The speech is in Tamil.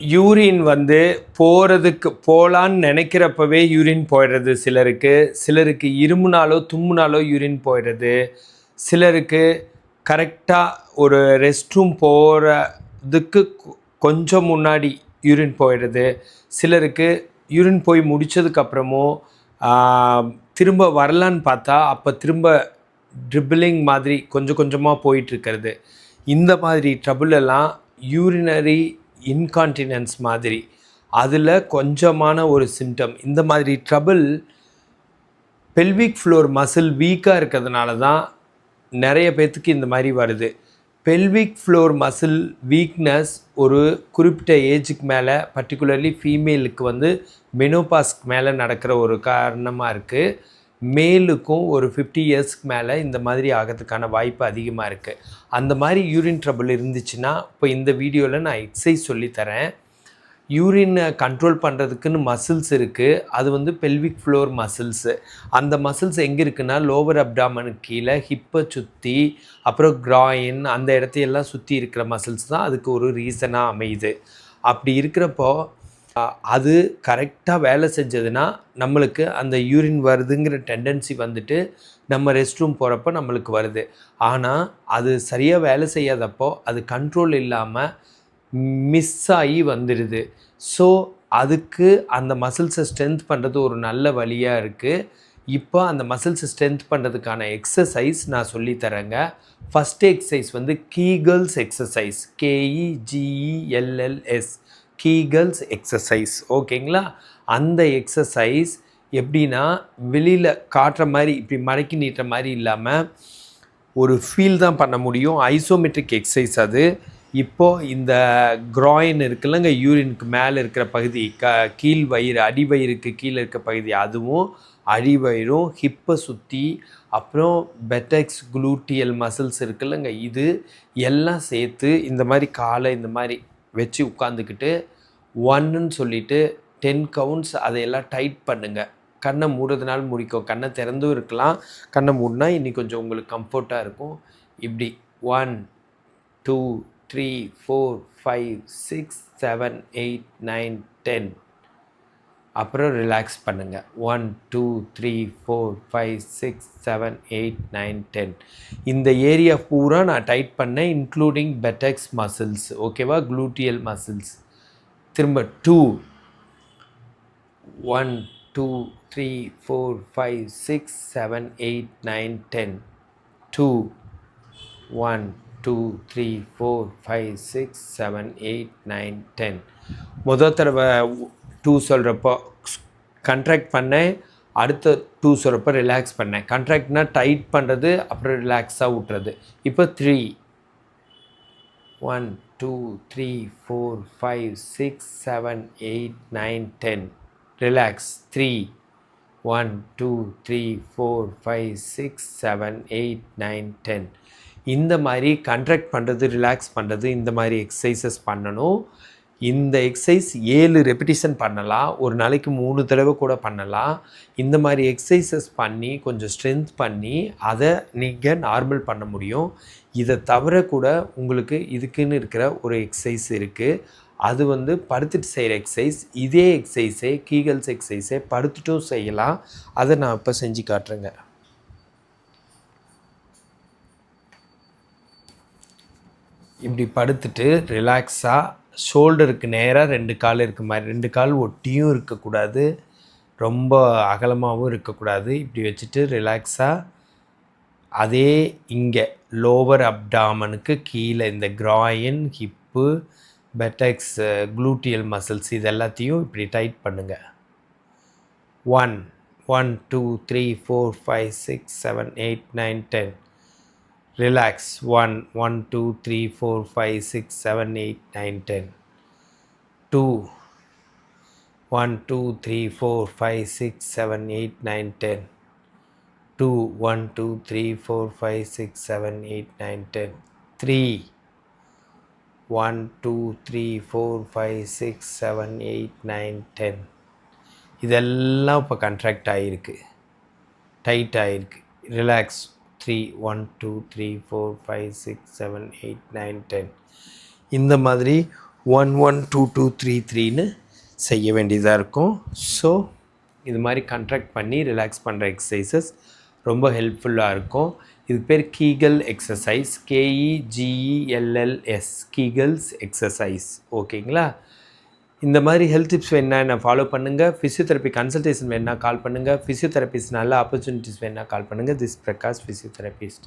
யூரின் வந்து போகிறதுக்கு போகலான்னு நினைக்கிறப்பவே யூரின் போயிடுறது. சிலருக்கு சிலருக்கு இருமுனாலோ தும்முனாலோ யூரின் போயிடுறது. சிலருக்கு கரெக்டாக ஒரு ரெஸ்ட் ரூம் போகிறதுக்கு கொஞ்சம் முன்னாடி யூரின் போயிடுறது. சிலருக்கு யூரின் போய் முடித்ததுக்கப்புறமும் திரும்ப வரலான்னு பார்த்தா அப்போ திரும்ப ட்ரிபிளிங் மாதிரி கொஞ்சம் கொஞ்சமாக போயிட்டுருக்கிறது இந்த மாதிரி ட்ரபுள் எல்லாம் யூரினரி இன்கான்டினன்ஸ் மாதிரி. அதில் கொஞ்சமான ஒரு சிம்டம் இந்த மாதிரி ட்ரபிள் பெல்விக் ஃப்ளோர் மசில் வீக்காக இருக்கிறதுனால தான் நிறைய பேர்த்துக்கு இந்த மாதிரி வருது. பெல்விக் ஃப்ளோர் மசில் வீக்னஸ் ஒரு குறிப்பிட்ட ஏஜுக்கு மேலே பர்டிகுலர்லி ஃபீமேலுக்கு வந்து மெனோபாஸ்க்கு மேலே நடக்கிற ஒரு காரணமாக இருக்குது மேலுக்கும் ஒரு ஃபிஃப்டி இயர்ஸ்க்கு மேலே இந்த மாதிரி ஆகிறதுக்கான வாய்ப்பு அதிகமாக இருக்குது அந்த மாதிரி யூரின் ட்ரபிள் இருந்துச்சுன்னா இப்போ இந்த வீடியோவில் நான் எக்ஸசைஸ் சொல்லித்தரேன் யூரினை கண்ட்ரோல் பண்ணுறதுக்குன்னு மசில்ஸ் இருக்குது அது வந்து பெல்விக் ஃப்ளோர் மசில்ஸு அந்த மசில்ஸ் எங்கே இருக்குன்னா லோவர் அப்டாமனுக்கு கீழே ஹிப்பை சுற்றி அப்புறம் கிராயின் அந்த இடத்தையெல்லாம் சுற்றி இருக்கிற மசில்ஸ் தான் அதுக்கு ஒரு ரீசனாக அமையுது. அப்படி இருக்கிறப்போ அது கரெக்டாக வேலை செஞ்சதுன்னா நம்மளுக்கு அந்த யூரின் வருதுங்கிற டெண்டன்சி வந்துட்டு நம்ம ரெஸ்ட் ரூம் போகிறப்ப நம்மளுக்கு வருது. ஆனால் அது சரியாக வேலை செய்யாதப்போ அது கண்ட்ரோல் இல்லாமல் மிஸ் ஆகி வந்துடுது ஸோ அதுக்கு அந்த மசில்ஸை ஸ்ட்ரென்த் பண்ணுறது ஒரு நல்ல வழியாக இருக்குது இப்போ அந்த மசில்ஸை ஸ்ட்ரென்த் பண்ணுறதுக்கான எக்ஸசைஸ் நான் சொல்லித்தரேங்க ஃபஸ்ட்டு எக்ஸசைஸ் வந்து கீகல்ஸ் எக்ஸசைஸ் கேஇஜிஇஎல்எல்எஸ் கீகல்ஸ் எக்ஸசைஸ் ஓகேங்களா அந்த எக்ஸசைஸ் எப்படின்னா வெளியில் காட்டுற மாதிரி இப்படி மடக்கி நீட்டுற மாதிரி இல்லாமல் ஒரு ஃபீல் தான் பண்ண முடியும். ஐசோமெட்ரிக் எக்ஸசைஸ் அது. இப்போது இந்த க்ராயின் இருக்குல்லங்க யூரினுக்கு மேலே இருக்கிற பகுதி க கீழ் வயிறு அடிவயிறுக்கு கீழே இருக்க பகுதி அதுவும் அடிவயிறும் ஹிப்பை சுற்றி அப்புறம் பெட்டெக்ஸ் குளூட்டியல் மசில்ஸ் இருக்குல்லங்க இது எல்லாம் சேர்த்து இந்த மாதிரி காலை இந்த மாதிரி வச்சு உட்காந்துக்கிட்டு ஒன்னுன்னு சொல்லிட்டு டென் கவுண்ட்ஸ் அதையெல்லாம் டைட் பண்ணுங்கள் கண்ணை மூடுறதுனால முடிக்கும். கண்ணை திறந்தும் இருக்கலாம். கண்ணை மூடினா இன்னி கொஞ்சம் உங்களுக்கு கம்ஃபர்ட்டாக இருக்கும். இப்படி one two three four five six seven eight nine ten அப்புறம் ரிலாக்ஸ் பண்ணுங்கள் one two three four five six seven eight nine ten இந்த ஏரியா பூரா நான் டைட் பண்ணேன் இன்க்ளூடிங் பெட்டெக்ஸ் மசில்ஸ் ஓகேவா க்ளூட்டியல் மசில்ஸ் திரும்ப two one two three four five six seven eight nine ten two one two three four five six seven eight nine ten முதல் தடவை டூ சொல்கிறப்போ கண்ட்ராக்ட் பண்ணேன். அடுத்த டூ சொல்கிறப்ப ரிலாக்ஸ் பண்ணேன். கண்ட்ராக்ட்னால் டைட் பண்ணுறது அப்புறம் ரிலாக்ஸாக விட்டுறது இப்போ three one two three four five six seven eight nine ten relax three one two three four five six seven eight nine ten இந்த மாதிரி கண்ட்ராக்ட் பண்ணுறது ரிலாக்ஸ் பண்ணுறது இந்த மாதிரி எக்ஸசைசஸ் பண்ணணும். இந்த எக்ஸசைஸ் ஏழு ரெப்பிட்டிஷன் பண்ணலாம். ஒரு நாளைக்கு மூணு தடவை கூட பண்ணலாம். இந்த மாதிரி எக்ஸசைசஸ் பண்ணி கொஞ்சம் ஸ்ட்ரென்த் பண்ணி அதை நீங்கள் நார்மல் பண்ண முடியும். இதை தவிர கூட உங்களுக்கு இதுக்குன்னு இருக்கிற ஒரு எக்ஸசைஸ் இருக்குது அது வந்து படுத்துட்டு செய்கிற எக்ஸசைஸ் இதே எக்ஸசைஸே கீகல்ஸ் எக்ஸசைஸே படுத்துட்டும் செய்யலாம். அதை நான் இப்போ செஞ்சு காட்டுறேங்க. இப்படி படுத்துட்டு ரிலாக்ஸாக ஷோல்டருக்கு நேராக ரெண்டு கால் இருக்க மாதிரி ரெண்டு கால் ஒட்டியும் இருக்கக்கூடாது. ரொம்ப அகலமாகவும் இருக்கக்கூடாது. இப்படி வச்சுட்டு ரிலாக்ஸாக அதே இங்கே லோவர் அப்டாமனுக்கு கீழே இந்த groin hip buttocks gluteal muscles இது எல்லாத்தையும் இப்படி டைட் பண்ணுங்கள் one one two three four five six seven eight nine ten relax one one two three four five six seven eight nine ten two one two three four five six seven eight nine ten two one two three four five six seven eight nine ten three one two three four five six seven eight nine ten இதெல்லாம் இப்போ கண்ட்ராக்ட் ஆகிருக்கு டைட் ஆகிருக்கு relax three one two three four five six seven eight nine ten இந்த மாதிரி one one two two three த்ரீன்னு செய்ய வேண்டியதாக இருக்கும். ஸோ இது மாதிரி கண்ட்ராக்ட் பண்ணி ரிலாக்ஸ் பண்ணுற எக்ஸசைசஸ் ரொம்ப ஹெல்ப்ஃபுல்லாக இருக்கும். இது பேர் கீகல் எக்ஸசைஸ் கேஇஜிஇஎல்எல்எஸ் கீகல்ஸ் எக்ஸசைஸ் ஓகேங்களா இந்த மாதிரி ஹெல்த் டிப்ஸ் வேணா என்ன ஃபாலோ பண்ணுங்கள் ஃபிசியோதெரப்பி கன்சல்டேஷன் வேணா கால் பண்ணுங்கள் ஃபிசியோதெரப்பிஸ்ட் நல்ல ஆப்பர்ச்சுனிட்டிஸ் வேணா கால் பண்ணுங்கள் திஸ் பிரகாஷ் ஃபிசியோதெரபிஸ்ட்